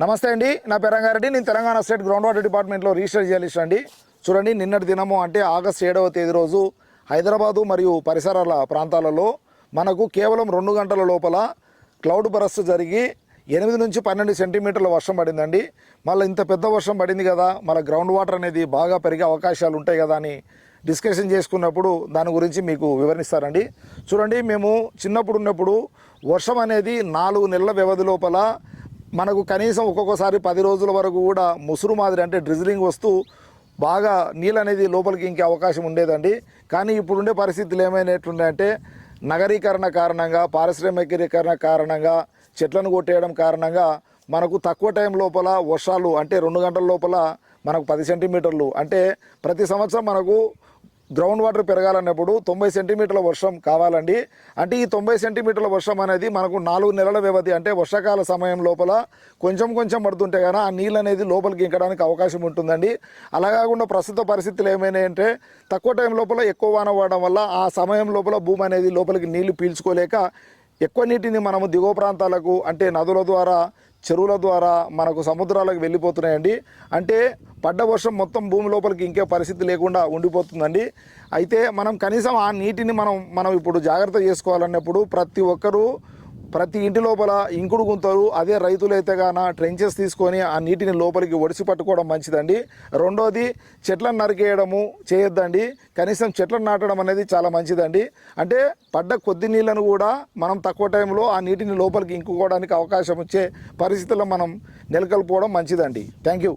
నమస్తే అండి నా పెరంగారెడ్డి నేను తెలంగాణ స్టేట్ గ్రౌండ్ వాటర్ డిపార్ట్మెంట్లో రిజిస్టర్ జర్నలిస్ట్ అండి. చూడండి నిన్నటి దినము అంటే ఆగస్ట్ ఏడవ తేదీ రోజు హైదరాబాదు మరియు పరిసరాల ప్రాంతాలలో మనకు కేవలం రెండు గంటల లోపల క్లౌడ్ బరస్ట్ జరిగి ఎనిమిది నుంచి పన్నెండు సెంటీమీటర్ల వర్షం పడిందండి. మళ్ళీ ఇంత పెద్ద వర్షం పడింది కదా మళ్ళీ గ్రౌండ్ వాటర్ అనేది బాగా పెరిగే అవకాశాలు ఉంటాయి కదా అని డిస్కషన్ చేసుకున్నప్పుడు దాని గురించి మీకు వివరిస్తారండి చూడండి మేము చిన్నప్పుడు ఉన్నప్పుడు వర్షం అనేది నాలుగు నెలల వ్యవధి లోపల మనకు కనీసం ఒక్కొక్కసారి పది రోజుల వరకు కూడా ముసురు మాదిరి అంటే డ్రిజిలింగ్ వస్తూ బాగా నీళ్ళు అనేది లోపలికి ఇంకే అవకాశం ఉండేదండి. కానీ ఇప్పుడుండే పరిస్థితులు ఏమైనట్టుండే నగరీకరణ కారణంగా పారిశ్రామికీకరణ కారణంగా చెట్లను కొట్టేయడం కారణంగా మనకు తక్కువ టైం లోపల వర్షాలు అంటే రెండు గంటల లోపల మనకు పది సెంటీమీటర్లు అంటే ప్రతి సంవత్సరం మనకు గ్రౌండ్ వాటర్ పెరగాలన్నప్పుడు తొంభై సెంటీమీటర్ల వర్షం కావాలండి. అంటే ఈ తొంభై సెంటీమీటర్ల వర్షం అనేది మనకు నాలుగు నెలల వ్యవధి అంటే వర్షాకాల సమయం లోపల కొంచెం కొంచెం పడుతుంటే కానీ ఆ నీళ్ళు అనేది లోపలికి ఇంకడానికి అవకాశం ఉంటుందండి. అలా కాకుండా ప్రస్తుత పరిస్థితులు ఏమైనాయంటే తక్కువ టైం లోపల ఎక్కువ వాన పడడం వల్ల ఆ సమయం లోపల భూమి అనేది లోపలికి నీళ్ళు పీల్చుకోలేక ఎక్కువ నీటిని మనము దిగువ ప్రాంతాలకు అంటే నదుల ద్వారా చెరువుల ద్వారా మనకు సముద్రాలకు వెళ్ళిపోతున్నాయండి. అంటే పడ్డ వర్షం మొత్తం భూమి లోపలికి ఇంకే పరిస్థితి లేకుండా ఉండిపోతుందండి. అయితే మనం కనీసం ఆ నీటిని మనం మనం ఇప్పుడు జాగ్రత్త చేసుకోవాలన్నప్పుడు ప్రతి ఒక్కరూ ప్రతి ఇంటి లోపల ఇంకుడు గుంతలు అదే రైతులైతే గాన ట్రెంచెస్ తీసుకొని ఆ నీటిని లోపలికి ఒడిసి పట్టుకోవడం మంచిదండి. రెండోది చెట్లను నరికేయడము చేయొద్దండి. కనీసం చెట్లను నాటడం అనేది చాలా మంచిదండి. అంటే పడ్డ కొద్ది నీళ్ళను కూడా మనం తక్కువ టైంలో ఆ నీటిని లోపలికి ఇంకుకోవడానికి అవకాశం వచ్చే పరిస్థితుల్లో మనం నెలకొల్పోవడం మంచిదండి. Thank you.